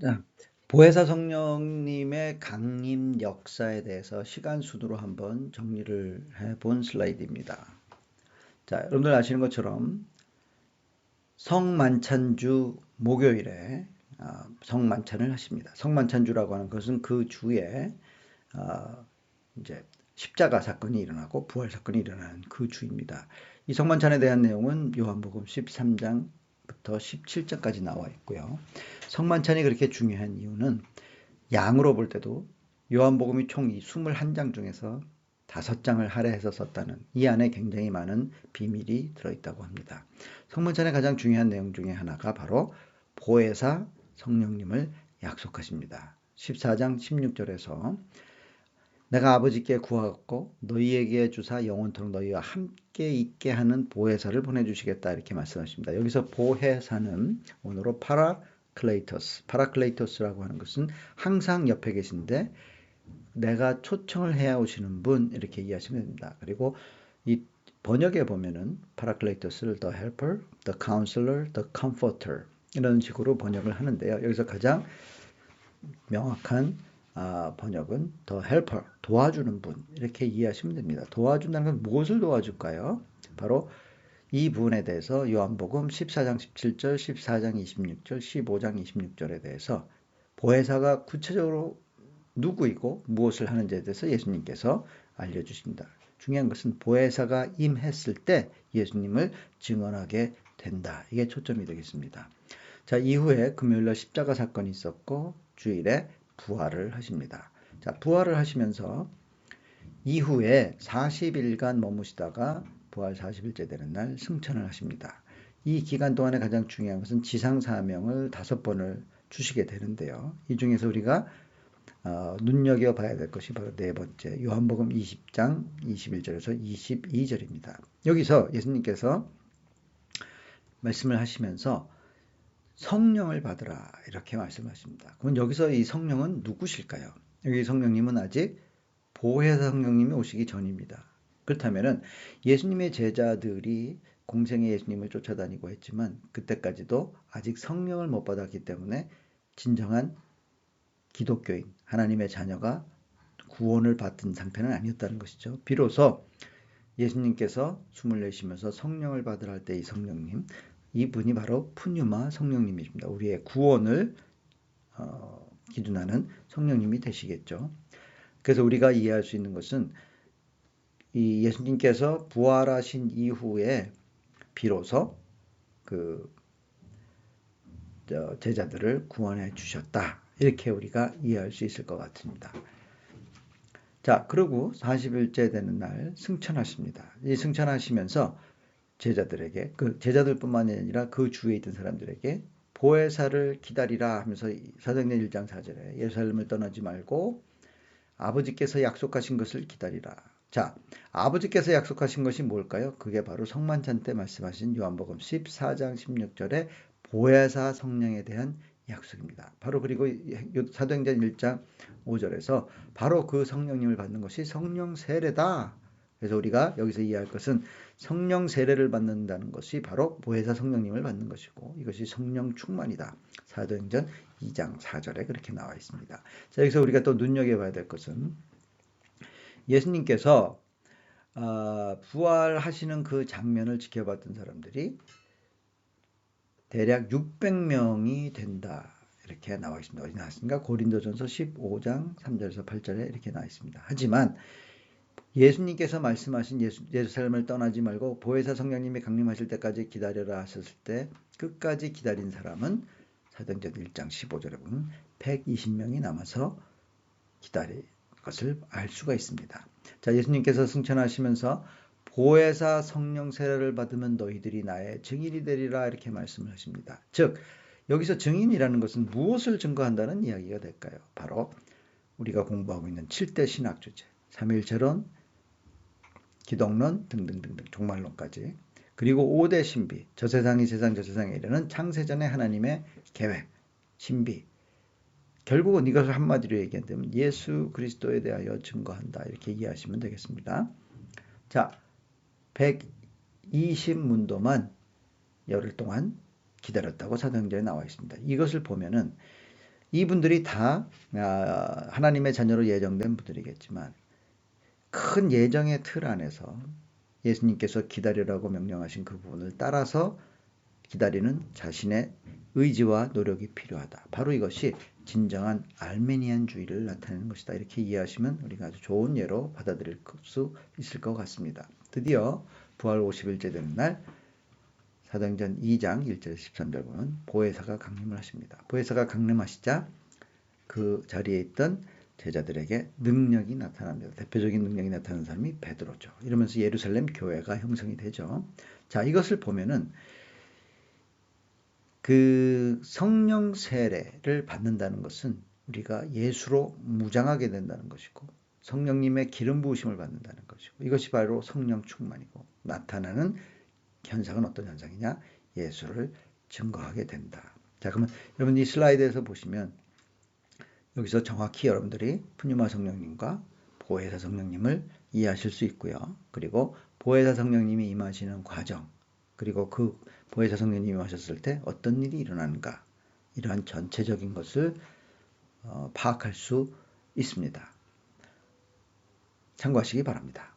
자, 보혜사 성령님의 강림 역사에 대해서 시간 순으로 한번 정리를 해 본 슬라이드입니다. 자, 여러분들 아시는 것처럼 성만찬주 목요일에 아, 성만찬을 하십니다. 성만찬주라고 하는 것은 그 주에 아, 이제 십자가 사건이 일어나고 부활 사건이 일어나는 그 주입니다. 이 성만찬에 대한 내용은 요한복음 13장 부터 17장까지 나와 있고요. 성만찬이 그렇게 중요한 이유는 양으로 볼 때도 요한복음이 총 21장 중에서 5장을 할애해서 썼다는 이 안에 굉장히 많은 비밀이 들어있다고 합니다. 성만찬의 가장 중요한 내용 중에 하나가 바로 보혜사 성령님을 약속하십니다. 14장 16절에서 내가 아버지께 구하고 너희에게 주사 영원토록 너희와 함께 있게 하는 보혜사를 보내주시겠다 이렇게 말씀하십니다. 여기서 보혜사는 오늘로 파라클레이터스, 파라클레이터스라고 하는 것은 항상 옆에 계신데 내가 초청을 해야 오시는 분 이렇게 이해하시면 됩니다. 그리고 이 번역에 보면은 파라클레이터스를 the helper, the counselor, the comforter 이런 식으로 번역을 하는데요. 여기서 가장 명확한 아, 번역은 더 헬퍼 도와주는 분 이렇게 이해하시면 됩니다. 도와준다는 건 무엇을 도와줄까요? 바로 이 부분에 대해서 요한복음 14장 17절, 14장 26절, 15장 26절에 대해서 보혜사가 구체적으로 누구이고 무엇을 하는지에 대해서 예수님께서 알려주십니다. 중요한 것은 보혜사가 임했을 때 예수님을 증언하게 된다. 이게 초점이 되겠습니다. 자, 이후에 금요일날 십자가 사건이 있었고 주일에 부활을 하십니다. 자, 부활을 하시면서 이후에 40일간 머무시다가 부활 40일째 되는 날 승천을 하십니다. 이 기간 동안에 가장 중요한 것은 지상 사명을 다섯 번을 주시게 되는데요. 이 중에서 우리가 어, 눈여겨봐야 될 것이 바로 네 번째 요한복음 20장 21절에서 22절입니다. 여기서 예수님께서 말씀을 하시면서 성령을 받으라 이렇게 말씀하십니다. 그럼 여기서 이 성령은 누구실까요? 여기 성령님은 아직 보혜사 성령님이 오시기 전입니다. 그렇다면 예수님의 제자들이 공생의 예수님을 쫓아다니고 했지만 그때까지도 아직 성령을 못 받았기 때문에 진정한 기독교인 하나님의 자녀가 구원을 받은 상태는 아니었다는 것이죠. 비로소 예수님께서 숨을 내쉬면서 성령을 받으라 할 때 이 성령님 이분이 바로 푸뉴마 성령님이십니다. 우리의 구원을 어, 기준하는 성령님이 되시겠죠. 그래서 우리가 이해할 수 있는 것은 이 예수님께서 부활하신 이후에 비로소 그 제자들을 구원해 주셨다. 이렇게 우리가 이해할 수 있을 것 같습니다. 자, 그리고 40일째 되는 날 승천하십니다. 이 승천하시면서 제자들에게 그 제자들뿐만 아니라 그 주위에 있던 사람들에게 보혜사를 기다리라 하면서 사도행전 1장 4절에 예루살렘을 떠나지 말고 아버지께서 약속하신 것을 기다리라. 자, 아버지께서 약속하신 것이 뭘까요? 그게 바로 성만찬 때 말씀하신 요한복음 14장 16절에 보혜사 성령에 대한 약속입니다. 바로 그리고 사도행전 1장 5절에서 바로 그 성령님을 받는 것이 성령 세례다. 그래서 우리가 여기서 이해할 것은 성령 세례를 받는다는 것이 바로 보혜사 성령님을 받는 것이고 이것이 성령 충만이다. 사도행전 2장 4절에 그렇게 나와 있습니다. 자, 여기서 우리가 또 눈여겨봐야 될 것은 예수님께서 어, 부활하시는 그 장면을 지켜봤던 사람들이 대략 600명이 된다. 이렇게 나와 있습니다. 어디 나왔습니까? 고린도전서 15장 3절에서 8절에 이렇게 나와 있습니다. 하지만 예수님께서 말씀하신 예수, 예루살렘을 떠나지 말고 보혜사 성령님이 강림하실 때까지 기다려라 하셨을 때 끝까지 기다린 사람은 사도행전 1장 15절에 보면 120명이 남아서 기다릴 것을 알 수가 있습니다. 자, 예수님께서 승천하시면서 보혜사 성령 세례를 받으면 너희들이 나의 증인이 되리라 이렇게 말씀을 하십니다. 즉 여기서 증인이라는 것은 무엇을 증거한다는 이야기가 될까요? 바로 우리가 공부하고 있는 7대 신학 주제, 3일체론, 기독론 등등등등 종말론까지 그리고 5대 신비 저 세상이 세상 저 세상에 이르는 창세전의 하나님의 계획 신비 결국은 이것을 한마디로 얘기한다면 예수 그리스도에 대하여 증거한다 이렇게 이해하시면 되겠습니다. 자 120문도만 열흘 동안 기다렸다고 사도행전에 나와 있습니다. 이것을 보면은 이분들이 다 아, 하나님의 자녀로 예정된 분들이겠지만 큰 예정의 틀 안에서 예수님께서 기다리라고 명령하신 그 부분을 따라서 기다리는 자신의 의지와 노력이 필요하다. 바로 이것이 진정한 알메니안주의를 나타내는 것이다. 이렇게 이해하시면 우리가 아주 좋은 예로 받아들일 수 있을 것 같습니다. 드디어 부활 50일째 되는 날 사도행전 2장 1절 13절 보면 보혜사가 강림을 하십니다. 보혜사가 강림하시자 그 자리에 있던 제자들에게 능력이 나타납니다. 대표적인 능력이 나타나는 사람이 베드로죠. 이러면서 예루살렘 교회가 형성이 되죠. 자, 이것을 보면은 그 성령 세례를 받는다는 것은 우리가 예수로 무장하게 된다는 것이고 성령님의 기름 부으심을 받는다는 것이고 이것이 바로 성령 충만이고 나타나는 현상은 어떤 현상이냐? 예수를 증거하게 된다. 자, 그러면 여러분 이 슬라이드에서 보시면 여기서 정확히 여러분들이 푸뉴마 성령님과 보혜사 성령님을 이해하실 수 있고요. 그리고 보혜사 성령님이 임하시는 과정, 그리고 그 보혜사 성령님이 임하셨을 때 어떤 일이 일어나는가, 이러한 전체적인 것을 어, 파악할 수 있습니다. 참고하시기 바랍니다.